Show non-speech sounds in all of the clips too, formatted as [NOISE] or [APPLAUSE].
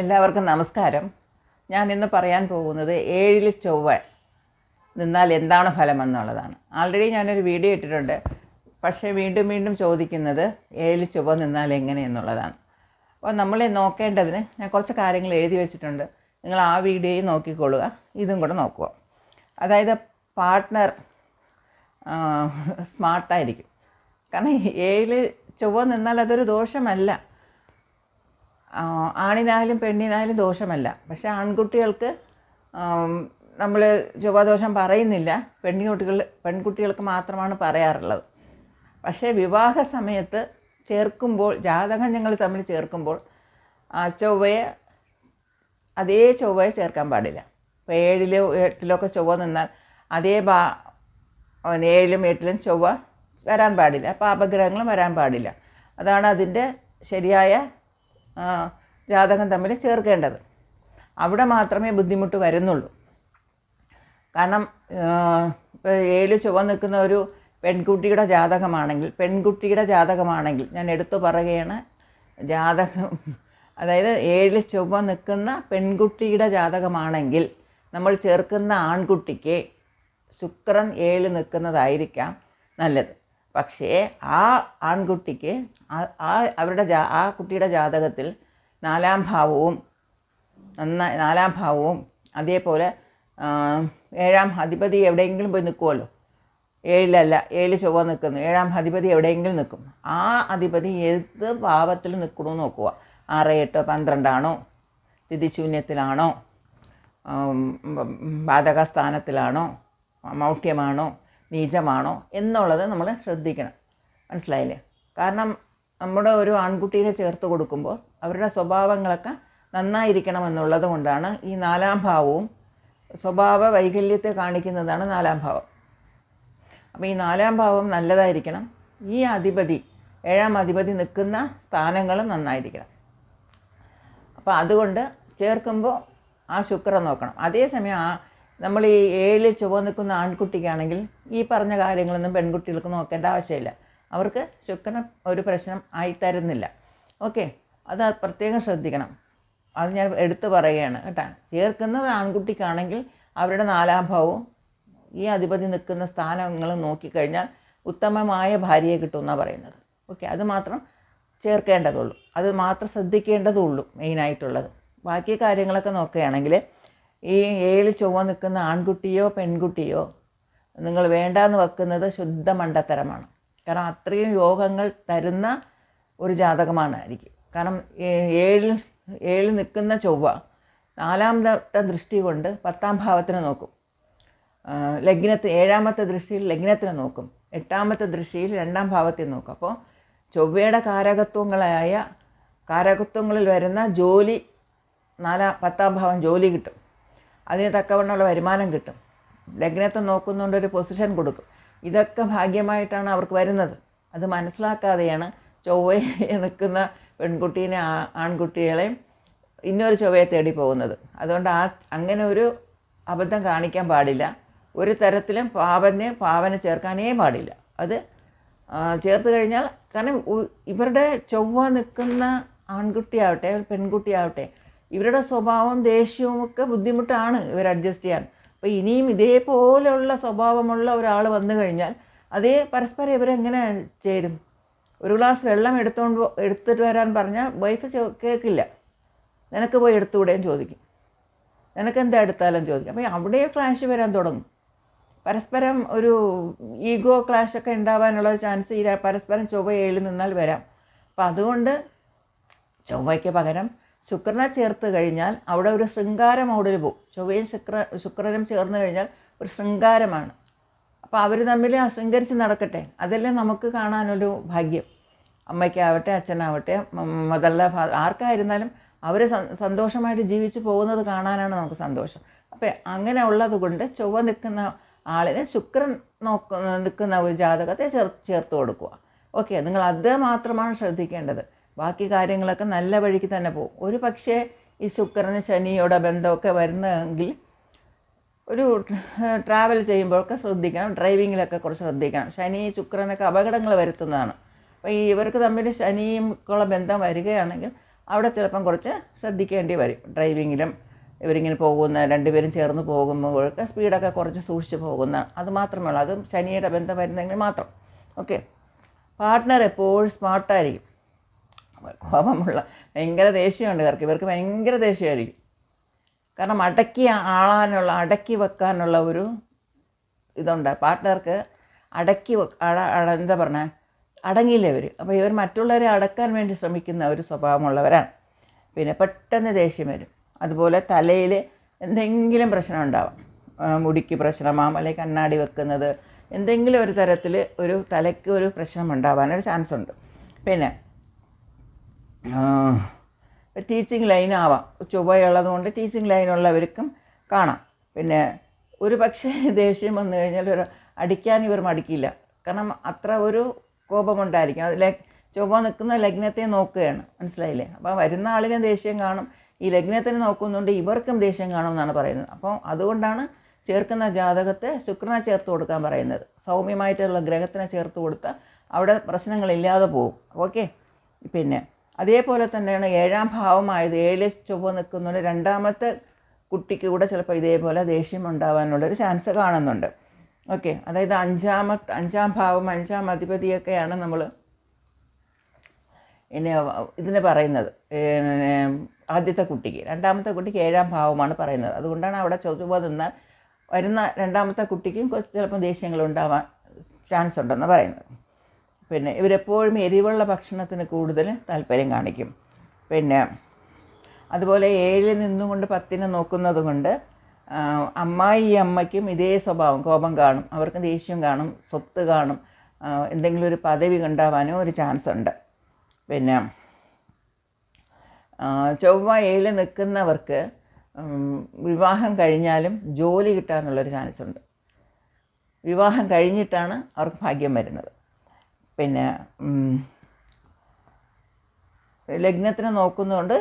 എല്ലാവർക്കും നമസ്കാരം. ഞാൻ ഇന്ന് പറയാൻ പോകുന്നത് ഏഴിൽ ചൊവ്വ നിന്നാൽ എന്താണ് ഫലം എന്നുള്ളതാണ്. ആൾറെഡി ഞാനൊരു വീഡിയോ ഇട്ടിട്ടുണ്ട്. പക്ഷേ വീണ്ടും വീണ്ടും ചോദിക്കുന്നത് ഏഴിൽ ചൊവ്വ നിന്നാൽ എങ്ങനെ എന്നുള്ളതാണ്. അപ്പോൾ നമ്മളെ നോക്കേണ്ടതിന് ഞാൻ കുറച്ച് കാര്യങ്ങൾ എഴുതി വെച്ചിട്ടുണ്ട്. നിങ്ങൾ ആ വീഡിയോയും നോക്കിക്കൊള്ളുക. ഇതും കൂടെ നോക്കുക. അതായത് പാർട്ട്ണർ സ്മാർട്ടായിരിക്കും കാരണം ഏഴിൽ ചൊവ്വ നിന്നാൽ അതൊരു ദോഷമല്ല. ആണിനായാലും പെണ്ണിനായാലും ദോഷമല്ല. പക്ഷേ ആൺകുട്ടികൾക്ക് നമ്മൾ ചൊവ്വാദോഷം പറയുന്നില്ല. പെൺകുട്ടികൾ പെൺകുട്ടികൾക്ക് മാത്രമാണ് പറയാറുള്ളത്. പക്ഷേ വിവാഹ സമയത്ത് ചേർക്കുമ്പോൾ ജാതകം ഞങ്ങൾ തമ്മിൽ ചേർക്കുമ്പോൾ ആ ചൊവ്വയെ അതേ ചൊവ്വയെ ചേർക്കാൻ പാടില്ല. ഇപ്പോൾ ഏഴിലോ എട്ടിലോ ഒക്കെ ചൊവ്വ നിന്നാൽ അതേ ബാ ഏഴിലും എട്ടിലും ചൊവ്വ വരാൻ പാടില്ല. അപ്പോൾ അപഗ്രഹങ്ങളും വരാൻ പാടില്ല. അതാണ് അതിന്റെ ശരിയായ ജാതകം തമ്മിൽ ചേർക്കേണ്ടത്. അവിടെ മാത്രമേ ബുദ്ധിമുട്ട് വരുന്നുള്ളൂ. കാരണം ഇപ്പോൾ ഏഴ് ചുവ നിൽക്കുന്ന ഒരു പെൺകുട്ടിയുടെ ജാതകമാണെങ്കിൽ പെൺകുട്ടിയുടെ ജാതകമാണെങ്കിൽ ഞാൻ എടുത്തു പറയുകയാണ് ജാതകം അതായത് ഏഴ് ചുവ നിൽക്കുന്ന പെൺകുട്ടിയുടെ ജാതകമാണെങ്കിൽ നമ്മൾ ചേർക്കുന്ന ആൺകുട്ടിക്ക് ശുക്രൻ ഏഴ് നിൽക്കുന്നതായിരിക്കാം നല്ലത്. പക്ഷേ ആ ആൺകുട്ടിക്ക് ആ- അവരുടെ ആ കുട്ടിയുടെ ജാതകത്തിൽ നാലാം ഭാവവും നന്നായി നാലാം ഭാവവും അതേപോലെ ഏഴാം അധിപതി എവിടെയെങ്കിലും പോയി നിൽക്കുമല്ലോ ഏഴിലല്ല ഏഴിൽ ചൊവ്വ നിൽക്കുന്നു ഏഴാം അധിപതി എവിടെയെങ്കിലും നിൽക്കും ആ അധിപതി ഏത് ഭാവത്തിൽ നിൽക്കണമെന്ന് നോക്കുക ആറ് എട്ടോ പന്ത്രണ്ടാണോ തിഥിശൂന്യത്തിലാണോ ഉം, ഉം, ബാധക സ്ഥാനത്തിലാണോ മൗഢ്യമാണോ നീചമാണോ എന്നുള്ളത് നമ്മൾ ശ്രദ്ധിക്കണം. മനസ്സിലായില്ലേ? കാരണം നമ്മുടെ ഒരു ആൺകുട്ടീനെ ചേർത്ത് കൊടുക്കുമ്പോൾ അവരുടെ സ്വഭാവങ്ങളൊക്കെ നന്നായിരിക്കണം എന്നുള്ളത് കൊണ്ടാണ് ഈ നാലാം ഭാവവും സ്വഭാവ വൈകല്യത്തെ കാണിക്കുന്നതാണ് നാലാം ഭാവം. അപ്പോൾ ഈ നാലാം ഭാവം നല്ലതായിരിക്കണം. ഈ അധിപതി ഏഴാം അധിപതി നിൽക്കുന്ന സ്ഥാനങ്ങളും നന്നായിരിക്കണം. അപ്പോൾ അതുകൊണ്ട് ചേർക്കുമ്പോൾ ആ ശുക്രൻ നോക്കണം. അതേസമയം ആ നമ്മൾ ഈ ഏഴ് ചുവ നിൽക്കുന്ന ആൺകുട്ടിക്കാണെങ്കിൽ ഈ പറഞ്ഞ കാര്യങ്ങളൊന്നും പെൺകുട്ടികൾക്ക് നോക്കേണ്ട ആവശ്യമില്ല. അവർക്ക് ശുക്രൻ ഒരു പ്രശ്നം ആയി തരുന്നില്ല. ഓക്കെ അത് പ്രത്യേകം ശ്രദ്ധിക്കണം. അത് ഞാൻ എടുത്തു പറയുകയാണ് കേട്ടോ. ചേർക്കുന്നത് ആൺകുട്ടിക്കാണെങ്കിൽ അവരുടെ നാലാം ഭാവവും ഈ അധിപതി നിൽക്കുന്ന സ്ഥാനങ്ങൾ നോക്കിക്കഴിഞ്ഞാൽ ഉത്തമമായ ഭാര്യയെ കിട്ടുമെന്നാണ് പറയുന്നത്. ഓക്കെ അത് മാത്രം ചേർക്കേണ്ടതുള്ളൂ. അത് മാത്രം ശ്രദ്ധിക്കേണ്ടതുള്ളൂ മെയിനായിട്ടുള്ളത്. ബാക്കി കാര്യങ്ങളൊക്കെ നോക്കുകയാണെങ്കിൽ ഈ ഏഴ് ചൊവ്വ നിൽക്കുന്ന ആൺകുട്ടിയോ പെൺകുട്ടിയോ നിങ്ങൾ വേണ്ടാന്ന് വെക്കുന്നത് ശുദ്ധ മണ്ടത്തരമാണ്. കാരണം അത്രയും യോഗങ്ങൾ തരുന്ന ഒരു ജാതകമാണ് ആയിരിക്കും കാരണം ഏഴിൽ ഏഴിൽ നിൽക്കുന്ന ചൊവ്വ നാലാമത്തെ ദൃഷ്ടി കൊണ്ട് പത്താം ഭാവത്തിന് നോക്കും. ലഗ്നത്തിന് ഏഴാമത്തെ ദൃഷ്ടിയിൽ ലഗ്നത്തിന് നോക്കും. എട്ടാമത്തെ ദൃഷ്ടിയിൽ രണ്ടാം ഭാവത്തിൽ നോക്കും. അപ്പോൾ ചൊവ്വയുടെ കാരകത്വങ്ങളായ കാരകത്വങ്ങളിൽ വരുന്ന ജോലി നാലാം പത്താം ഭാവം ജോലി കിട്ടും. അതിന് തക്കവണ്ണമുള്ള വരുമാനം കിട്ടും. ലഗ്നത്തെ നോക്കുന്നുണ്ട് ഒരു പൊസിഷൻ കൊടുക്കും. ഇതൊക്കെ ഭാഗ്യമായിട്ടാണ് അവർക്ക് വരുന്നത്. അത് മനസ്സിലാക്കാതെയാണ് ചൊവ്വയെ [LAUGHS] നിൽക്കുന്ന പെൺകുട്ടീനെ ആൺകുട്ടികളെയും ഇന്നൊരു ചൊവ്വയെ തേടി പോകുന്നത്. അതുകൊണ്ട് ആ അങ്ങനെ ഒരു അബദ്ധം കാണിക്കാൻ പാടില്ല. ഒരു തരത്തിലും പാവനെ പാവനെ ചേർക്കാനേ പാടില്ല. അത് ചേർത്ത് കഴിഞ്ഞാൽ കാരണം ഇവരുടെ ചൊവ്വ നിൽക്കുന്ന ആൺകുട്ടിയാവട്ടെ പെൺകുട്ടിയാവട്ടെ ഇവരുടെ സ്വഭാവം ദേഷ്യവും ഒക്കെ ബുദ്ധിമുട്ടാണ് ഇവർ അഡ്ജസ്റ്റ് ചെയ്യാൻ. അപ്പോൾ ഇനിയും ഇതേപോലെയുള്ള സ്വഭാവമുള്ള ഒരാൾ വന്നു കഴിഞ്ഞാൽ അതേ പരസ്പരം ഇവരെങ്ങനെ ചേരും? ഒരു ഗ്ലാസ് വെള്ളം എടുത്തുകൊണ്ട് പോ- എടുത്തിട്ട് വരാൻ പറഞ്ഞാൽ വൈഫ് കേൾക്കില്ല. നിനക്ക് പോയി എടുത്തുകൂടെയും ചോദിക്കും. നിനക്ക് എന്താ എടുത്താലും? ചോദിക്കും. അപ്പോൾ അവിടെ ക്ലാഷ് വരാൻ തുടങ്ങും. പരസ്പരം ഒരു ഈഗോ ക്ലാഷ് ഒക്കെ ഉണ്ടാവാനുള്ള ചാൻസ് ഈ പരസ്പരം ചൊവ്വ ഏഴിൽ നിന്നാൽ വരാം. അപ്പം അതുകൊണ്ട് ചൊവ്വയ്ക്ക് പകരം ശുക്രനെ ചേർത്ത് കഴിഞ്ഞാൽ അവിടെ ഒരു ശൃംഗാര മോഡിൽ പോകും ചൊവ്വയും ശുക്ര ശുക്രനും ചേർന്ന് കഴിഞ്ഞാൽ ഒരു ശൃംഗാരമാണ്. അപ്പോൾ അവർ തമ്മിൽ ശൃംഗരിച്ച് നടക്കട്ടെ. അതല്ലേ നമുക്ക് കാണാനൊരു ഭാഗ്യം. അമ്മയ്ക്കാവട്ടെ അച്ഛനാവട്ടെ മുതല ആർക്കായിരുന്നാലും അവർ സന്തോഷമായിട്ട് ജീവിച്ച് പോകുന്നത് കാണാനാണ് നമുക്ക് സന്തോഷം. അപ്പം അങ്ങനെ ഉള്ളത് കൊണ്ട് ചൊവ്വ നിൽക്കുന്ന ആളിനെ ശുക്രൻ നോക്കുന്ന നിൽക്കുന്ന ഒരു ജാതകത്തെ ചേർ ചേർത്ത് കൊടുക്കുക. ഓക്കെ നിങ്ങൾ അത് മാത്രമാണ് ശ്രദ്ധിക്കേണ്ടത്. ബാക്കി കാര്യങ്ങളൊക്കെ നല്ല വഴിക്ക് തന്നെ പോകും. ഒരു പക്ഷേ ഈ ശുക്രന് ശനിയുടെ ബന്ധമൊക്കെ വരുന്നതെങ്കിൽ ഒരു ട്രാവൽ ചെയ്യുമ്പോഴൊക്കെ ശ്രദ്ധിക്കണം ഡ്രൈവിങ്ങിലൊക്കെ കുറച്ച് ശ്രദ്ധിക്കണം. ശനി ശുക്രനൊക്കെ അപകടങ്ങൾ വരുത്തുന്നതാണ്. അപ്പോൾ ഈ ഇവർക്ക് തമ്മിൽ ശനിയും ഉള്ള ബന്ധം വരികയാണെങ്കിൽ അവിടെ ചിലപ്പം കുറച്ച് ശ്രദ്ധിക്കേണ്ടി വരും. ഡ്രൈവിങ്ങിലും ഇവരിങ്ങനെ പോകുന്ന രണ്ടുപേരും ചേർന്ന് പോകുമ്പോഴൊക്കെ സ്പീഡൊക്കെ കുറച്ച് സൂക്ഷിച്ച് പോകുന്ന അത് മാത്രമേ ഉള്ളൂ. അതും ശനിയുടെ ബന്ധം വരുന്നെങ്കിൽ മാത്രം. ഓക്കെ പാർട്ട്ണർ എപ്പോഴും സ്മാർട്ടായിരിക്കും കോപമുള്ള ഭയങ്കര ദേഷ്യമുണ്ട് ഇവർക്ക്. ഇവർക്ക് ഭയങ്കര ദേഷ്യമായിരിക്കും. കാരണം അടക്കി ആളാനുള്ള അടക്കി വെക്കാനുള്ള ഒരു ഇതുണ്ട്. പാർട്ട്ണർക്ക് അടക്കി അട എന്താ പറഞ്ഞ? അടങ്ങിയില്ല ഇവർ അപ്പോൾ ഇവർ മറ്റുള്ളവരെ അടക്കാൻ വേണ്ടി ശ്രമിക്കുന്ന ഒരു സ്വഭാവമുള്ളവരാണ്. പിന്നെ പെട്ടെന്ന് ദേഷ്യം വരും. അതുപോലെ തലയിൽ എന്തെങ്കിലും പ്രശ്നം ഉണ്ടാവാം. മുടിക്ക് പ്രശ്നമാം അല്ലെങ്കിൽ കണ്ണാടി വെക്കുന്നത് എന്തെങ്കിലും ഒരു തരത്തിൽ ഒരു തലയ്ക്ക് ഒരു പ്രശ്നം ഉണ്ടാവാനൊരു ചാൻസ് ഉണ്ട് പിന്നെ ടീച്ചിങ് ലൈനാവാം ചൊവ്വയുള്ളതുകൊണ്ട് ചൊവ്വയുള്ളത് കൊണ്ട് ടീച്ചിങ് ലൈനുള്ളവർക്കും കാണാം. പിന്നെ ഒരു പക്ഷേ [LAUGHS] ദേഷ്യം വന്നു കഴിഞ്ഞാൽ ഒരു അടിക്കാൻ ഇവർ മടിക്കില്ല. കാരണം അത്ര ഒരു കോപമുണ്ടായിരിക്കും. അത് ലഗ് ചൊവ്വ നിൽക്കുന്ന ലഗ്നത്തെ നോക്കുകയാണ്. മനസ്സിലായില്ലേ? അപ്പോൾ വരുന്ന ആളിനെ ദേഷ്യം കാണും ഈ ലഗ്നത്തിന് നോക്കുന്നുണ്ട് ഇവർക്കും ദേഷ്യം കാണും എന്നാണ് പറയുന്നത്. അപ്പോൾ അതുകൊണ്ടാണ് ചേർക്കുന്ന ജാതകത്തെ ശുക്രനെ ചേർത്ത് കൊടുക്കാൻ പറയുന്നത്. സൗമ്യമായിട്ടുള്ള ഗ്രഹത്തിനെ ചേർത്ത് കൊടുത്താൽ അവിടെ പ്രശ്നങ്ങളില്ലാതെ പോകും. ഓക്കെ? പിന്നെ അതേപോലെ തന്നെയാണ് ഏഴാം ഭാവമായത്. ഏഴ് ചൊവ്വ നിൽക്കുന്നതുകൊണ്ട് രണ്ടാമത്തെ കുട്ടിക്ക് കൂടെ ചിലപ്പോൾ ഇതേപോലെ ദേഷ്യം ഉണ്ടാവാനുള്ളൊരു ചാൻസ് കാണുന്നുണ്ട്. ഓക്കെ അതായത് അഞ്ചാമത്തെ അഞ്ചാം ഭാവം അഞ്ചാം അധിപതിയൊക്കെയാണ് നമ്മൾ പിന്നെ ഇതിന് പറയുന്നത്. ആദ്യത്തെ കുട്ടിക്ക്. രണ്ടാമത്തെ കുട്ടിക്ക് ഏഴാം ഭാവമാണ് പറയുന്നത്. അതുകൊണ്ടാണ് അവിടെ ചൊവ്വ നിന്നാൽ വരുന്ന രണ്ടാമത്തെ കുട്ടിക്കും ചിലപ്പോൾ ദേഷ്യങ്ങൾ ഉണ്ടാവാൻ ചാൻസ് ഉണ്ടെന്ന് പറയുന്നത്. പിന്നെ ഇവരെപ്പോഴും എരിവുള്ള ഭക്ഷണത്തിന് കൂടുതൽ താല്പര്യം കാണിക്കും. പിന്നെ അതുപോലെ ഏഴിൽ നിന്നുകൊണ്ട് പത്തിനെ നോക്കുന്നത് കൊണ്ട് അമ്മായി അമ്മായി അമ്മയ്ക്കും ഇതേ സ്വഭാവം കോപം കാണും അവർക്ക് ദേഷ്യം കാണും സ്വത്ത് കാണും എന്തെങ്കിലും ഒരു പദവി കണ്ടാവാനോ ഒരു ചാൻസ് ഉണ്ട്. പിന്നെ ചൊവ്വ ഏഴിൽ നിൽക്കുന്നവർക്ക് വിവാഹം കഴിഞ്ഞാലും ജോലി കിട്ടാനുള്ളൊരു ചാൻസ് ഉണ്ട്. വിവാഹം കഴിഞ്ഞിട്ടാണ് അവർക്ക് ഭാഗ്യം വരുന്നത്. പിന്നെ ലഗ്നത്തിന് നോക്കുന്നതുകൊണ്ട്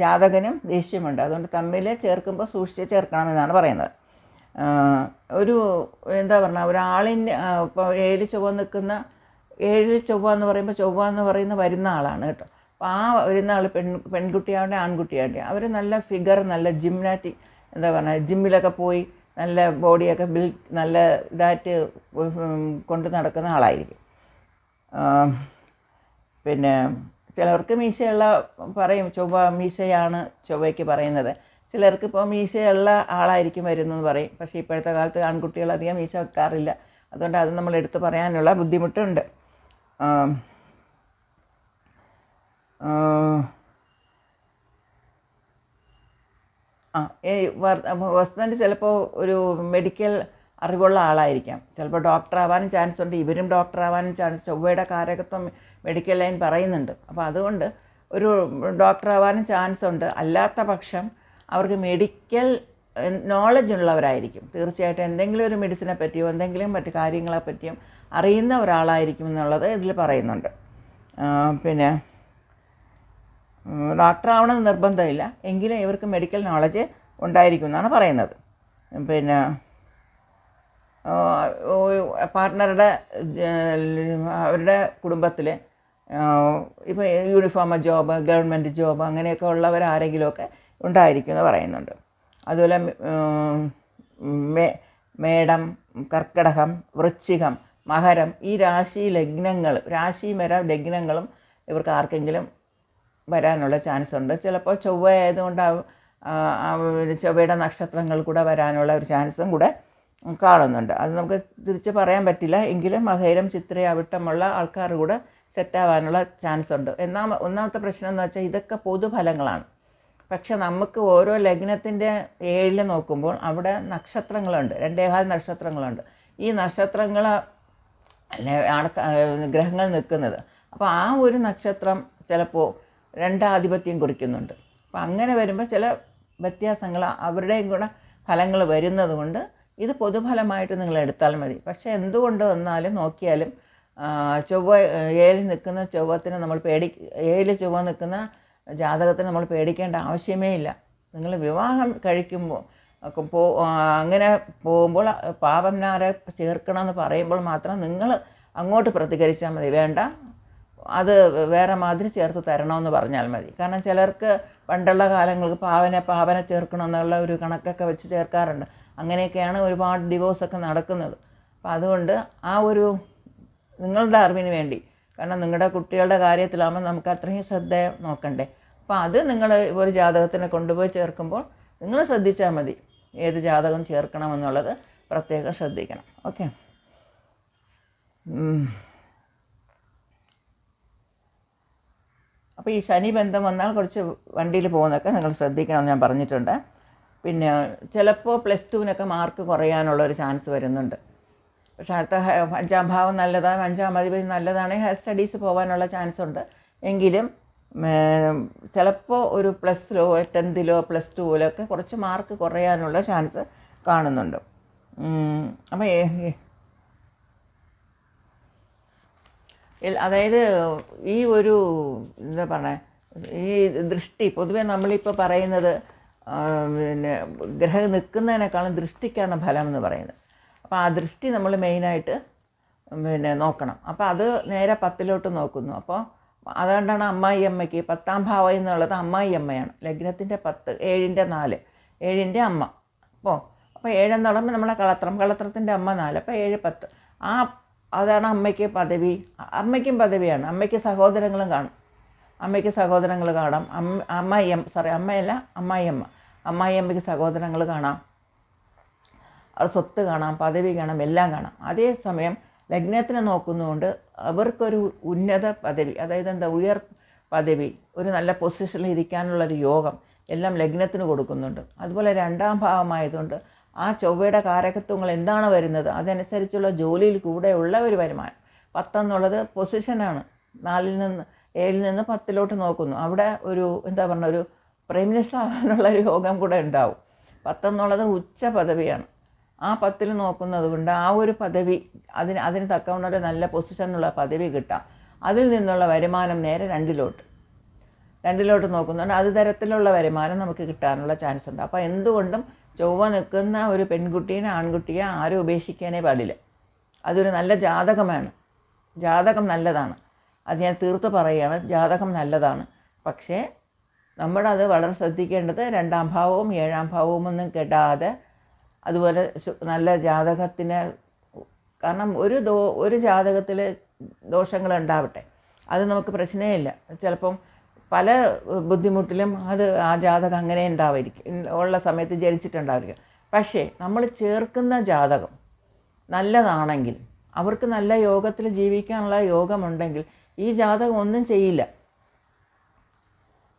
ജാതകനും ദേഷ്യമുണ്ട്. അതുകൊണ്ട് തമ്മിൽ ചേർക്കുമ്പോൾ സൂക്ഷിച്ച് ചേർക്കണമെന്നാണ് പറയുന്നത്. ഒരു എന്താ പറഞ്ഞ ഒരാളിന്റെ ഇപ്പോൾ ഏഴ് ചൊവ്വ നിൽക്കുന്ന ഏഴ് ചൊവ്വ എന്ന് പറയുമ്പോൾ ചൊവ്വ എന്ന് പറയുന്ന വരുന്ന ആളാണ് കേട്ടോ. അപ്പോൾ ആ വരുന്ന ആൾ പെൺ പെൺകുട്ടിയാവട്ടെ ആൺകുട്ടിയാവട്ടെ അവർ നല്ല ഫിഗർ നല്ല ജിംനാറ്റിക് എന്താ പറയുക ജിമ്മിലൊക്കെ പോയി നല്ല ബോഡിയൊക്കെ ബിൽ നല്ല ഇതായിട്ട് കൊണ്ട് നടക്കുന്ന ആളായിരിക്കും. പിന്നെ ചിലർക്ക് മീശയുള്ള പറയും ചൊവ്വ മീശയാണ് ചൊവ്വയ്ക്ക് പറയുന്നത്. ചിലർക്ക് ഇപ്പോൾ മീശയുള്ള ആളായിരിക്കും വരുന്നതെന്ന് പറയും. പക്ഷേ ഇപ്പോഴത്തെ കാലത്ത് ആൺകുട്ടികൾ അധികം മീശ വെക്കാറില്ല. അതുകൊണ്ട് അത് നമ്മൾ എടുത്തു പറയാനുള്ള ബുദ്ധിമുട്ടുണ്ട്. ആം, ഈ വസ്തുവിന്റെ ചിലപ്പോൾ ഒരു മെഡിക്കൽ അറിവുള്ള ആളായിരിക്കാം. ചിലപ്പോൾ ഡോക്ടർ ആവാനും ചാൻസ് ഉണ്ട്. ഇവരും ഡോക്ടർ ആവാനും ചാൻസ് ചൊവ്വയുടെ കാരകത്വം മെഡിക്കൽ ലൈൻ പറയുന്നുണ്ട്. അപ്പോൾ അതുകൊണ്ട് ഒരു ഡോക്ടർ ആവാനും ചാൻസ് ഉണ്ട്. അല്ലാത്ത പക്ഷം അവർക്ക് മെഡിക്കൽ നോളജ് ഉള്ളവരായിരിക്കും. തീർച്ചയായിട്ടും എന്തെങ്കിലും ഒരു മെഡിസിനെ പറ്റിയോ എന്തെങ്കിലും മറ്റു കാര്യങ്ങളെ പറ്റിയും അറിയുന്ന ഒരാളായിരിക്കും എന്നുള്ളത് ഇതിൽ പറയുന്നുണ്ട്. പിന്നെ ഡോക്ടർ ആവണമെന്ന് നിർബന്ധമില്ല. എങ്കിലും ഇവർക്ക് മെഡിക്കൽ നോളജ് ഉണ്ടായിരിക്കും എന്നാണ് പറയുന്നത്. പിന്നെ പാർട്ട്ണറുടെ അവരുടെ കുടുംബത്തിൽ ഇപ്പോൾ യൂണിഫോമ ജോബ് ഗവൺമെന്റ് ജോബ് അങ്ങനെയൊക്കെ ഉള്ളവർ ആരെങ്കിലുമൊക്കെ ഉണ്ടായിരിക്കും എന്ന് പറയുന്നുണ്ട്. അതുപോലെ മേ മേടം കർക്കിടകം വൃശ്ചികം മകരം ഈ രാശി ലഗ്നങ്ങൾ രാശി മര ലഗ്നങ്ങളും ഇവർക്ക് ആർക്കെങ്കിലും വരാനുള്ള ചാൻസ് ഉണ്ട്. ചിലപ്പോൾ ചൊവ്വ ആയതുകൊണ്ട് ചൊവ്വയുടെ നക്ഷത്രങ്ങൾ കൂടെ വരാനുള്ള ഒരു ചാൻസും കൂടെ കാണുന്നുണ്ട്. അത് നമുക്ക് തിരിച്ച് പറയാൻ പറ്റില്ല. എങ്കിലും മകയിരം ചിത്ര അവിട്ടമുള്ള ആൾക്കാർ കൂടെ സെറ്റാവാനുള്ള ചാൻസ് ഉണ്ട്. എന്നാ ഒന്നാമത്തെ പ്രശ്നം എന്ന് വെച്ചാൽ ഇതൊക്കെ പൊതുഫലങ്ങളാണ്. പക്ഷെ നമുക്ക് ഓരോ ലഗ്നത്തിന്റെ ഏഴിൽ നോക്കുമ്പോൾ അവിടെ നക്ഷത്രങ്ങളുണ്ട്. രണ്ടേകാൽ നക്ഷത്രങ്ങളുണ്ട്. ഈ നക്ഷത്രങ്ങൾ ഗ്രഹങ്ങൾ നിൽക്കുന്നത്. അപ്പോൾ ആ ഒരു നക്ഷത്രം ചിലപ്പോൾ രണ്ടാധിപത്യം കുറിക്കുന്നുണ്ട്. അപ്പം അങ്ങനെ വരുമ്പോൾ ചില വ്യത്യാസങ്ങൾ അവരുടെയും കൂടെ ഫലങ്ങൾ വരുന്നത് കൊണ്ട് ഇത് പൊതുഫലമായിട്ട് നിങ്ങൾ എടുത്താൽ മതി. പക്ഷേ എന്തുകൊണ്ട് വന്നാലും നോക്കിയാലും ചൊവ്വ ഏഴിൽ നിൽക്കുന്ന ചൊവ്വത്തിന് നമ്മൾ പേടി ഏഴിൽ ചൊവ്വ നിൽക്കുന്ന ജാതകത്തിന് നമ്മൾ പേടിക്കേണ്ട ആവശ്യമേ ഇല്ല. നിങ്ങൾ വിവാഹം കഴിക്കുമ്പോൾ പോ അങ്ങനെ പോകുമ്പോൾ പാപംനാരെ ചേർക്കണമെന്ന് പറയുമ്പോൾ മാത്രം നിങ്ങൾ അങ്ങോട്ട് പ്രതികരിച്ചാൽ മതി. വേണ്ട അത് വേറെ മാതിരി ചേർത്ത് തരണമെന്ന് പറഞ്ഞാൽ മതി. കാരണം ചിലർക്ക് പണ്ടുള്ള കാലങ്ങൾക്ക് പാവനെ പാവനെ ചേർക്കണമെന്നുള്ള ഒരു കണക്കൊക്കെ വെച്ച് ചേർക്കാറുണ്ട്. അങ്ങനെയൊക്കെയാണ് ഒരുപാട് ഡിവോഴ്സൊക്കെ നടക്കുന്നത്. അപ്പം അതുകൊണ്ട് ആ ഒരു നിങ്ങളുടെ അറിവിന് വേണ്ടി കാരണം നിങ്ങളുടെ കുട്ടികളുടെ കാര്യത്തിലാകുമ്പോൾ നമുക്ക് അത്രയും ശ്രദ്ധ നോക്കണ്ടേ. അപ്പോൾ അത് നിങ്ങൾ ഒരു ജാതകത്തിനെ കൊണ്ടുപോയി ചേർക്കുമ്പോൾ നിങ്ങൾ ശ്രദ്ധിച്ചാൽ മതി ഏത് ജാതകം ചേർക്കണമെന്നുള്ളത് പ്രത്യേകം ശ്രദ്ധിക്കണം. ഓക്കെ? അപ്പോൾ ഈ ശനി ബന്ധം വന്നാൽ കുറച്ച് വണ്ടിയിൽ പോകുന്നതൊക്കെ നിങ്ങൾ ശ്രദ്ധിക്കണം ഞാൻ പറഞ്ഞിട്ടുണ്ട്. പിന്നെ ചിലപ്പോൾ പ്ലസ് ടുവിനൊക്കെ മാർക്ക് കുറയാനുള്ള ഒരു ചാൻസ് വരുന്നുണ്ട്. പക്ഷേ അടുത്ത അഞ്ചാം ഭാവം നല്ലതാണ് അഞ്ചാം അധിപതി നല്ലതാണ് ഹയർ സ്റ്റഡീസ് പോകാനുള്ള ചാൻസ് ഉണ്ട്. എങ്കിലും ചിലപ്പോൾ ഒരു പ്ലസ്സിലോ ടെൻത്തിലോ പ്ലസ് ടുവിലോ ഒക്കെ കുറച്ച് മാർക്ക് കുറയാനുള്ള ചാൻസ് കാണുന്നുണ്ട്. അപ്പോൾ ഇൽ- അതായത് ഈ ഒരു എന്താ പറയുക ഈ ദൃഷ്ടി പൊതുവെ നമ്മളിപ്പോൾ പറയുന്നത് പിന്നെ ഗ്രഹം നിൽക്കുന്നതിനേക്കാളും ദൃഷ്ടിക്കാണ് ഫലം എന്ന് പറയുന്നത്. അപ്പോൾ ആ ദൃഷ്ടി നമ്മൾ മെയിനായിട്ട് പിന്നെ നോക്കണം. അപ്പോൾ അത് നേരെ പത്തിലോട്ട് നോക്കുന്നു. അപ്പോൾ അതുകൊണ്ടാണ് അമ്മായി അമ്മയ്ക്ക് പത്താം ഭാവം എന്നുള്ളത് അമ്മായി അമ്മയാണ്. ലഗ്നത്തിന്റെ പത്ത് ഏഴിന്റെ നാല് ഏഴിന്റെ അമ്മ. അപ്പോൾ അപ്പോൾ ഏഴെന്ന് പറയുമ്പോൾ നമ്മളെ കളത്രം കളത്രത്തിന്റെ അമ്മ നാല് അപ്പോൾ ഏഴ് പത്ത്. ആ അതാണ് അമ്മയ്ക്ക് പദവി. അമ്മയ്ക്കും പദവിയാണ്. അമ്മയ്ക്ക് സഹോദരങ്ങളും കാണും. അമ്മയ്ക്ക് സഹോദരങ്ങൾ കാണാം. അമ്മ സോറി അമ്മയല്ല അമ്മായിയമ്മ. അമ്മായിയമ്മയ്ക്ക് സഹോദരങ്ങൾ കാണാം. അവർ സ്വത്ത് കാണാം പദവി കാണാം എല്ലാം കാണാം. അതേസമയം ലഗ്നത്തിനെ നോക്കുന്നതുകൊണ്ട് അവർക്കൊരു ഉന്നത പദവി അതായത് എന്താ ഉയർ പദവി ഒരു നല്ല പൊസിഷനിൽ ഇരിക്കാനുള്ളൊരു യോഗം എല്ലാം ലഗ്നത്തിന് കൊടുക്കുന്നുണ്ട്. അതുപോലെ രണ്ടാം ഭാവമായതുകൊണ്ട് ആ ചൊവ്വയുടെ കാരകത്വങ്ങൾ എന്താണ് വരുന്നത്? അതനുസരിച്ചുള്ള ജോലിയിൽ കൂടെയുള്ള ഒരു വരുമാനം. പത്തെന്നുള്ളത് പൊസിഷനാണ് നാലിൽ നിന്ന് ഏഴിൽ നിന്ന് പത്തിലോട്ട് നോക്കുന്നു. അവിടെ ഒരു എന്താ പറഞ്ഞ ഒരു പ്രൈം മിനിസ്റ്റർ ആകാനുള്ള ഒരു യോഗം കൂടെ ഉണ്ടാവും. പത്തെന്നുള്ളത് ഉച്ച പദവിയാണ്. ആ പത്തിൽ നോക്കുന്നത് കൊണ്ട് ആ ഒരു പദവി അതിന് അതിന് തക്കവണ്ണ ഒരു നല്ല പൊസിഷനുള്ള പദവി കിട്ടാം. അതിൽ നിന്നുള്ള വരുമാനം നേരെ രണ്ടിലോട്ട്. രണ്ടിലോട്ട് നോക്കുന്നുണ്ട്. അത് തരത്തിലുള്ള വരുമാനം നമുക്ക് കിട്ടാനുള്ള ചാൻസ് ഉണ്ട്. അപ്പോൾ എന്തുകൊണ്ടും ചൊവ്വ നിൽക്കുന്ന ഒരു പെൺകുട്ടീനെ ആൺകുട്ടിയെ ആരും ഉപേക്ഷിക്കാനേ പാടില്ല. അതൊരു നല്ല ജാതകമാണ്. ജാതകം നല്ലതാണ്. അത് ഞാൻ തീർത്ത് പറയുകയാണ് ജാതകം നല്ലതാണ്. പക്ഷേ നമ്മളത് വളരെ ശ്രദ്ധിക്കേണ്ടത് രണ്ടാം ഭാവവും ഏഴാം ഭാവവും ഒന്നും കെടാതെ അതുപോലെ നല്ല ജാതകത്തിന് കാരണം ഒരു ദോ ഒരു ജാതകത്തിൽ ദോഷങ്ങൾ ഉണ്ടാവട്ടെ അത് നമുക്ക് പ്രശ്നമില്ല ചിലപ്പം പല ബുദ്ധിമുട്ടിലും അത് ആ ജാതകം അങ്ങനെ ഉണ്ടാവായിരിക്കും. ഉള്ള സമയത്ത് ജനിച്ചിട്ടുണ്ടാവില്ല. പക്ഷേ നമ്മൾ ചേർക്കുന്ന ജാതകം നല്ലതാണെങ്കിൽ അവർക്ക് നല്ല യോഗത്തിൽ ജീവിക്കാനുള്ള യോഗമുണ്ടെങ്കിൽ ഈ ജാതകം ഒന്നും ചെയ്യില്ല.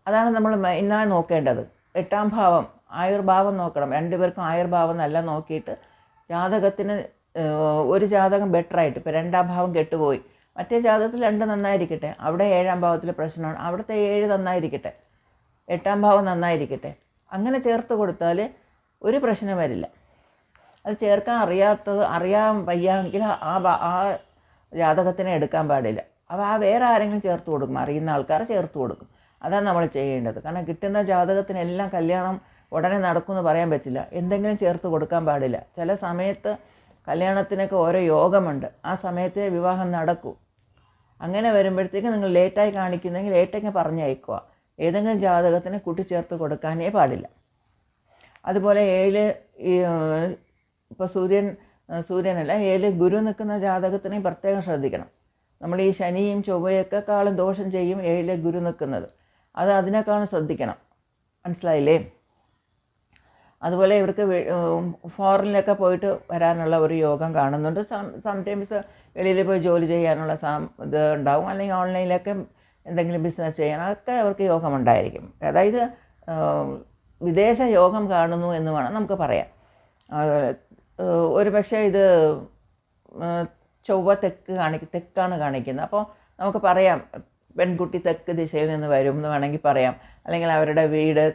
അതാണ് നമ്മൾ മെയിനായി നോക്കേണ്ടത്. എട്ടാം ഭാവം ആയുർഭാവം നോക്കണം. രണ്ടുപേർക്കും ആയുർഭാവം നല്ല നോക്കിയിട്ട് ജാതകത്തിന് ഒരു ജാതകം ബെറ്ററായിട്ട് ഇപ്പോൾ രണ്ടാം ഭാവം കെട്ടുപോയി. മറ്റേ ജാതകത്തിൽ രണ്ട് നന്നായിരിക്കട്ടെ? അവിടെ ഏഴാം ഭാവത്തിൽ പ്രശ്നമാണ്. അവിടുത്തെ ഏഴ് നന്നായിരിക്കട്ടെ? എട്ടാം ഭാവം നന്നായിരിക്കട്ടെ? അങ്ങനെ ചേർത്ത് കൊടുത്താൽ ഒരു പ്രശ്നം വരില്ല. അത് ചേർക്കാൻ അറിയാത്തത് അറിയാൻ വയ്യാമെങ്കിൽ ആ ആ ജാതകത്തിനെ എടുക്കാൻ പാടില്ല. അപ്പോൾ ആ വേറെ ആരെങ്കിലും ചേർത്ത് കൊടുക്കും അറിയുന്ന ആൾക്കാർ ചേർത്ത് കൊടുക്കും. അതാണ് നമ്മൾ ചെയ്യേണ്ടത്. കാരണം കിട്ടുന്ന ജാതകത്തിനെല്ലാം കല്യാണം ഉടനെ നടക്കുമെന്ന് പറയാൻ പറ്റില്ല. എന്തെങ്കിലും ചേർത്ത് കൊടുക്കാൻ പാടില്ല. ചില സമയത്ത് കല്യാണത്തിനൊക്കെ ഓരോ യോഗമുണ്ട്. ആ സമയത്ത് വിവാഹം നടക്കൂ. അങ്ങനെ വരുമ്പോഴത്തേക്ക് നിങ്ങൾ ലേറ്റായി കാണിക്കുന്നെങ്കിൽ ലേറ്റൊക്കെ പറഞ്ഞയക്കുക. ഏതെങ്കിലും ജാതകത്തിന് കൂട്ടിച്ചേർത്ത് കൊടുക്കാനേ പാടില്ല. അതുപോലെ ഏഴ് ഇപ്പോൾ സൂര്യൻ സൂര്യനല്ല ഏഴ് ഗുരു നിൽക്കുന്ന ജാതകത്തിനെ പ്രത്യേകം ശ്രദ്ധിക്കണം. നമ്മൾ ഈ ശനിയും ചൊവ്വയൊക്കെ കാളും ദോഷം ചെയ്യും ഏഴിലെ ഗുരു നിൽക്കുന്നത്. അത് അതിനേക്കാളും ശ്രദ്ധിക്കണം. മനസ്സിലായില്ലേ? അതുപോലെ ഇവർക്ക് ഫോറിനിലൊക്കെ പോയിട്ട് വരാനുള്ള ഒരു യോഗം കാണുന്നുണ്ട്. സംടൈംസ് വെളിയിൽ പോയി ജോലി ചെയ്യാനുള്ള സാം ഇത് ഉണ്ടാവും. അല്ലെങ്കിൽ ഓൺലൈനിലൊക്കെ എന്തെങ്കിലും ബിസിനസ് ചെയ്യാൻ അതൊക്കെ അവർക്ക് യോഗമുണ്ടായിരിക്കും. അതായത് വിദേശ യോഗം കാണുന്നു എന്ന് വേണം നമുക്ക് പറയാം ഒരു പക്ഷേ ഇത് ചൊവ്വ തെക്ക് കാണിക്കും തെക്കാണ് കാണിക്കുന്നത്. അപ്പോൾ നമുക്ക് പറയാം പെൺകുട്ടി തെക്ക് ദിശയിൽ നിന്ന് വരും എന്ന് വേണമെങ്കിൽ പറയാം. അല്ലെങ്കിൽ അവരുടെ വീട്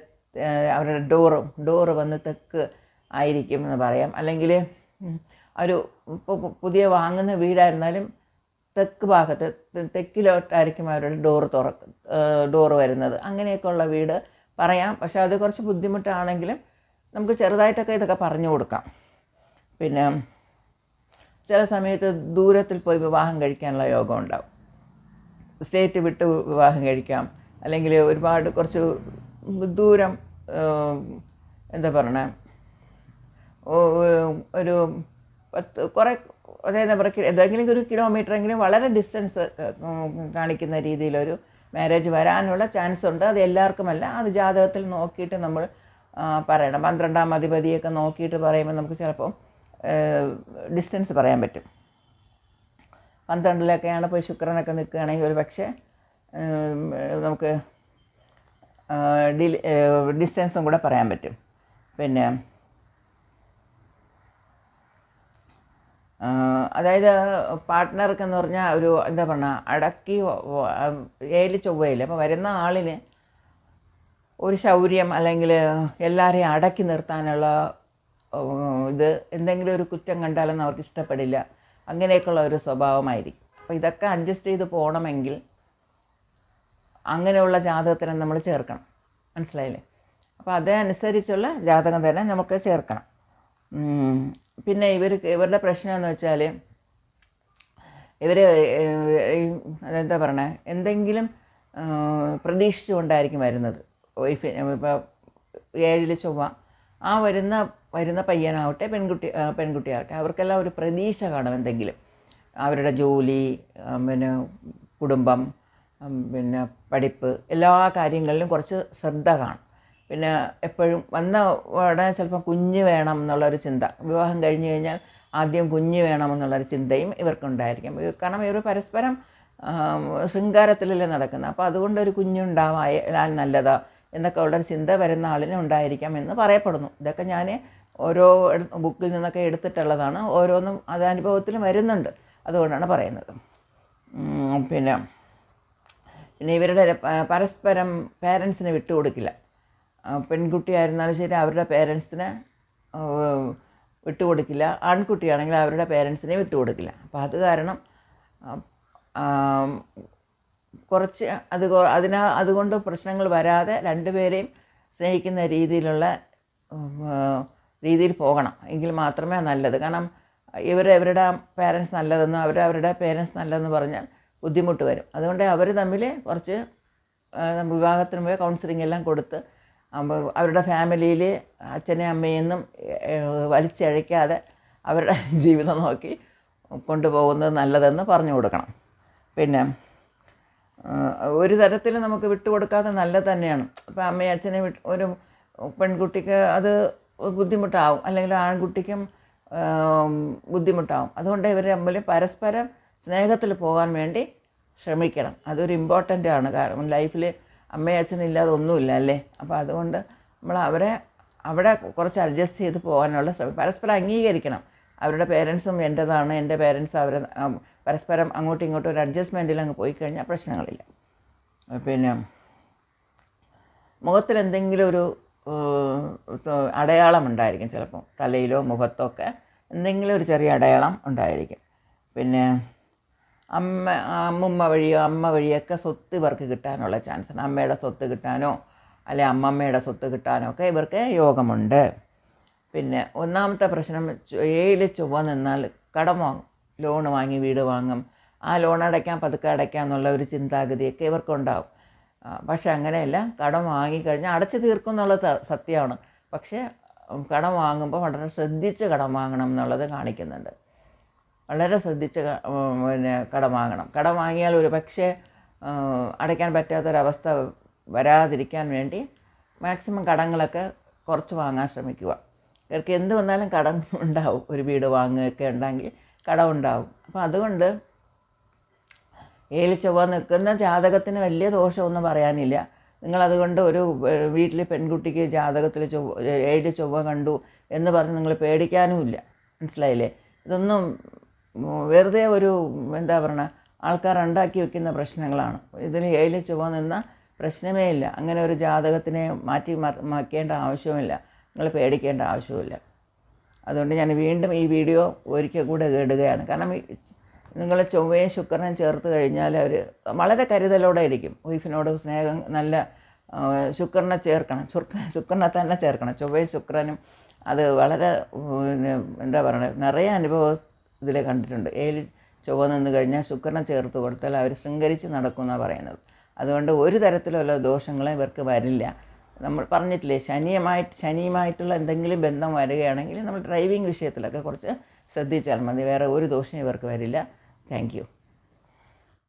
അവരുടെ ഡോറ് ഡോറ് വന്ന് തെക്ക് ആയിരിക്കും എന്ന് പറയാം. അല്ലെങ്കിൽ ഒരു പുതിയ വാങ്ങുന്ന വീടായിരുന്നാലും തെക്ക് ഭാഗത്ത് തെക്കിലോട്ടായിരിക്കും അവരുടെ ഡോറ് തുറക്ക് ഡോറ് വരുന്നത്. അങ്ങനെയൊക്കെ ഉള്ള വീട് പറയാം. പക്ഷേ അത് കുറച്ച് ബുദ്ധിമുട്ടാണെങ്കിലും നമുക്ക് ചെറുതായിട്ടൊക്കെ ഇതൊക്കെ പറഞ്ഞു കൊടുക്കാം. പിന്നെ ചില സമയത്ത് ദൂരത്തിൽ പോയി വിവാഹം കഴിക്കാനുള്ള യോഗം ഉണ്ടാവും സ്റ്റേറ്റ് വിട്ട് വിവാഹം കഴിക്കാം. അല്ലെങ്കിൽ ഒരുപാട് കുറച്ച് ദൂരം എന്താ പറയണേ ഒരു പത്ത് കുറേ അതായത് പറയുക ഏതെങ്കിലും ഒരു കിലോമീറ്റർ എങ്കിലും വളരെ ഡിസ്റ്റൻസ് കാണിക്കുന്ന രീതിയിലൊരു മാരേജ് വരാനുള്ള ചാൻസ് ഉണ്ട്. അത് എല്ലാവർക്കുമല്ല. അത് ജാതകത്തിൽ നോക്കിയിട്ട് നമ്മൾ പറയണം. പന്ത്രണ്ടാം അധിപതിയൊക്കെ നോക്കിയിട്ട് പറയുമ്പോൾ നമുക്ക് ചിലപ്പം ഡിസ്റ്റൻസ് പറയാൻ പറ്റും. പന്ത്രണ്ടിലൊക്കെയാണ് പോയി ശുക്രനൊക്കെ നിൽക്കുകയാണെങ്കിൽ ഒരു പക്ഷേ നമുക്ക് ഡിസ്റ്റൻസും കൂടെ പറയാൻ പറ്റും. പിന്നെ അതായത് പാർട്ട്ണർക്ക് എന്ന് പറഞ്ഞാൽ ഒരു എന്താ പറഞ്ഞ അടക്കി ഏൽ ചൊവ്വയിൽ അപ്പോൾ വരുന്ന ആളിന് ഒരു ശൗര്യം അല്ലെങ്കിൽ എല്ലാവരെയും അടക്കി നിർത്താനുള്ള ഇത് എന്തെങ്കിലും ഒരു കുറ്റം കണ്ടാലൊന്നും അവർക്ക് ഇഷ്ടപ്പെടില്ല. അങ്ങനെയൊക്കെയുള്ള ഒരു സ്വഭാവമായിരിക്കും. അപ്പോൾ ഇതൊക്കെ അഡ്ജസ്റ്റ് ചെയ്ത് പോകണമെങ്കിൽ അങ്ങനെയുള്ള ജാതകത്തിനെ നമ്മൾ ചേർക്കണം. മനസ്സിലായില്ലേ? അപ്പോൾ അതനുസരിച്ചുള്ള ജാതകം തന്നെ നമുക്ക് ചേർക്കണം. പിന്നെ ഇവർ ഇവരുടെ പ്രശ്നം എന്ന് വെച്ചാൽ ഇവർ അതെന്താ പറയണേ? എന്തെങ്കിലും പ്രതീക്ഷിച്ചുകൊണ്ടായിരിക്കും വരുന്നത്. ഇപ്പോൾ ഏഴിൽ ചൊവ്വ ആ വരുന്ന വരുന്ന പയ്യനാവട്ടെ പെൺകുട്ടി പെൺകുട്ടിയാവട്ടെ അവർക്കെല്ലാം ഒരു പ്രതീക്ഷ കാണും എന്തെങ്കിലും. അവരുടെ ജോലി പിന്നെ കുടുംബം പിന്നെ പഠിപ്പ് എല്ലാ കാര്യങ്ങളിലും കുറച്ച് ശ്രദ്ധ കാണും. പിന്നെ എപ്പോഴും വന്ന ഉടനെ ചിലപ്പോൾ കുഞ്ഞ് വേണം എന്നുള്ളൊരു ചിന്ത. വിവാഹം കഴിഞ്ഞ് കഴിഞ്ഞാൽ ആദ്യം കുഞ്ഞ് വേണം എന്നുള്ളൊരു ചിന്തയും ഇവർക്കുണ്ടായിരിക്കും. കാരണം ഇവർ പരസ്പരം ശൃംഗാരത്തിലല്ലേ നടക്കുന്നത്. അപ്പോൾ അതുകൊണ്ട് ഒരു കുഞ്ഞുണ്ടാവാൻ നല്ലതാ എന്നൊക്കെ ഉള്ളൊരു ചിന്ത വരുന്ന ആളിന് ഉണ്ടായിരിക്കാം എന്ന് പറയപ്പെടുന്നു. ഇതൊക്കെ ഞാൻ ഓരോ ബുക്കിൽ നിന്നൊക്കെ എടുത്തിട്ടുള്ളതാണ്. ഓരോന്നും അത് അനുഭവത്തിൽ വരുന്നുണ്ട്. അതുകൊണ്ടാണ് പറയുന്നത്. പിന്നെ പിന്നെ ഇവരുടെ പരസ്പരം പേരൻസിനെ വിട്ടുകൊടുക്കില്ല. പെൺകുട്ടിയായിരുന്നാലും ശരി അവരുടെ പേരൻസിന് വിട്ടുകൊടുക്കില്ല. ആൺകുട്ടിയാണെങ്കിൽ അവരുടെ പേരൻസിനെ വിട്ടുകൊടുക്കില്ല. അപ്പോൾ അത് കാരണം കുറച്ച് അത് അതിനാ അതുകൊണ്ട് പ്രശ്നങ്ങൾ വരാതെ രണ്ടുപേരെയും സ്നേഹിക്കുന്ന രീതിയിലുള്ള രീതിയിൽ പോകണം. എങ്കിൽ മാത്രമേ നല്ലത്. കാരണം ഇവർ ഇവരുടെ പേരൻസ് നല്ലതെന്ന് അവർ അവരുടെ പേരൻസ് നല്ലതെന്ന് പറഞ്ഞാൽ ബുദ്ധിമുട്ട് വരും. അതുകൊണ്ട് അവർ തമ്മിൽ കുറച്ച് വിവാഹത്തിന് പോയി കൗൺസിലിംഗ് എല്ലാം കൊടുത്ത് അവരുടെ ഫാമിലിയിൽ അച്ഛനെയും അമ്മയെന്നും വലിച്ചഴയ്ക്കാതെ അവരുടെ ജീവിതം നോക്കി കൊണ്ടുപോകുന്നത് നല്ലതെന്ന് പറഞ്ഞു കൊടുക്കണം. പിന്നെ ഒരു തരത്തിൽ നമുക്ക് വിട്ടുകൊടുക്കാതെ നല്ലത് തന്നെയാണ്. അപ്പോൾ അമ്മയും അച്ഛനെ ഒരു പെൺകുട്ടിക്ക് അത് ബുദ്ധിമുട്ടാവും. അല്ലെങ്കിൽ ആൺകുട്ടിക്കും ബുദ്ധിമുട്ടാവും. അതുകൊണ്ട് ഇവർ തമ്മിൽ പരസ്പരം സ്നേഹത്തിൽ പോകാൻ വേണ്ടി ശ്രമിക്കണം. അതൊരു ഇമ്പോർട്ടന്റ് ആണ്. കാരണം ലൈഫിൽ അമ്മയും അച്ഛനും ഇല്ലാതെ ഒന്നുമില്ല അല്ലേ? അപ്പോൾ അതുകൊണ്ട് നമ്മൾ അവരെ അവിടെ കുറച്ച് അഡ്ജസ്റ്റ് ചെയ്ത് പോകാനുള്ള ശ്രമം. പരസ്പരം അംഗീകരിക്കണം. അവരുടെ പേരൻസും എന്റെതാണ് എന്റെ പേരൻസ് അവരെ പരസ്പരം അങ്ങോട്ടും ഇങ്ങോട്ടും ഒരു അഡ്ജസ്റ്റ്മെന്റിൽ അങ്ങ് പോയി കഴിഞ്ഞാൽ പ്രശ്നങ്ങളില്ല. പിന്നെ മുഖത്തിൽ എന്തെങ്കിലും ഒരു അടയാളം ഉണ്ടായിരിക്കും ചിലപ്പോൾ തലയിലോ മുഖത്തോ ഒക്കെ എന്തെങ്കിലും ഒരു ചെറിയ അടയാളം ഉണ്ടായിരിക്കും. പിന്നെ അമ്മ അമ്മുമ്മ വഴിയോ അമ്മ വഴിയൊക്കെ സ്വത്ത് ഇവർക്ക് കിട്ടാനുള്ള ചാൻസ് ഉണ്ട് അമ്മയുടെ സ്വത്ത് കിട്ടാനോ അല്ലെ അമ്മമ്മയുടെ സ്വത്ത് കിട്ടാനോ ഒക്കെ ഇവർക്ക് യോഗമുണ്ട്. പിന്നെ ഒന്നാമത്തെ പ്രശ്നം ഏഴിൽ ചൊവ്വ നിന്നാൽ കടം വാങ്ങും ലോൺ വാങ്ങി വീട് വാങ്ങും. ആ ലോൺ അടയ്ക്കാൻ പതുക്കെ അടയ്ക്കാം എന്നുള്ള ഒരു ചിന്താഗതിയൊക്കെ ഇവർക്കുണ്ടാവും. ആ, പക്ഷെ അങ്ങനെയല്ല കടം വാങ്ങിക്കഴിഞ്ഞാൽ അടച്ചു തീർക്കും എന്നുള്ളത് സത്യമാണ്. പക്ഷേ കടം വാങ്ങുമ്പോൾ വളരെ ശ്രദ്ധിച്ച് കടം വാങ്ങണം എന്നുള്ളത് കാണിക്കുന്നുണ്ട്. വളരെ ശ്രദ്ധിച്ച് പിന്നെ കടം വാങ്ങണം. കടം വാങ്ങിയാൽ ഒരു പക്ഷേ അടയ്ക്കാൻ പറ്റാത്തൊരവസ്ഥ വരാതിരിക്കാൻ വേണ്ടി മാക്സിമം കടങ്ങളൊക്കെ കുറച്ച് വാങ്ങാൻ ശ്രമിക്കുക. ഇവർക്ക് എന്ത് വന്നാലും കടം ഉണ്ടാവും. ഒരു വീട് വാങ്ങുകയൊക്കെ ഉണ്ടെങ്കിൽ കടം ഉണ്ടാവും. അപ്പോൾ അതുകൊണ്ട് ഏഴ് ചൊവ്വ നിൽക്കുന്ന ജാതകത്തിന് വലിയ ദോഷമൊന്നും പറയാനില്ല. നിങ്ങളതുകൊണ്ട് ഒരു വീട്ടിലെ പെൺകുട്ടിക്ക് ജാതകത്തിൽ ചൊവ്വ ഏഴ് ചൊവ്വ കണ്ടു എന്ന് പറഞ്ഞ് നിങ്ങൾ പേടിക്കാനുമില്ല. മനസ്സിലായില്ലേ? ഇതൊന്നും വെറുതെ ഒരു എന്താ പറയണ ആൾക്കാർ ഉണ്ടാക്കി വെക്കുന്ന പ്രശ്നങ്ങളാണ്. ഇതിൽ ഏഴ് ചൊവ്വ നിന്ന പ്രശ്നമേ ഇല്ല. അങ്ങനെ ഒരു ജാതകത്തിനെ മാറ്റി മാക്കേണ്ട ആവശ്യവുമില്ല. നിങ്ങൾ പേടിക്കേണ്ട ആവശ്യമില്ല അതുകൊണ്ട് ഞാൻ വീണ്ടും ഈ വീഡിയോ ഒരിക്കൽ കൂടെ കേടുകയാണ് കാരണം നിങ്ങൾ ചൊവ്വയും ശുക്രനും ചേർത്ത് കഴിഞ്ഞാൽ അവർ വളരെ കരുതലോടെ ഇരിക്കും വൈഫിനോട് സ്നേഹം നല്ല ശുക്രനെ ചേർക്കണം. ശുക്ര ശുക്രനെ തന്നെ ചേർക്കണം. ചൊവ്വയും ശുക്രനും അത് വളരെ എന്താ പറയുക നിറയെ അനുഭവം ഇതിൽ കണ്ടിട്ടുണ്ട്. ഏഴ് ചൊവ്വ നിന്ന് കഴിഞ്ഞാൽ ശുക്രനെ ചേർത്ത് കൊടുത്താൽ അവർ ശൃംഗരിച്ച് നടക്കുമെന്നാണ് പറയുന്നത്. അതുകൊണ്ട് ഒരു തരത്തിലുള്ള ദോഷങ്ങളും ഇവർക്ക് വരില്ല. നമ്മൾ പറഞ്ഞിട്ടില്ലേ ശനിയുമായിട്ട് ശനിയുമായിട്ടുള്ള എന്തെങ്കിലും ബന്ധം വരികയാണെങ്കിൽ നമ്മൾ ഡ്രൈവിംഗ് വിഷയത്തിലൊക്കെ കുറച്ച് ശ്രദ്ധിച്ചാൽ മതി. വേറെ ഒരു ദോഷം ഇവർക്ക് വരില്ല. Thank you.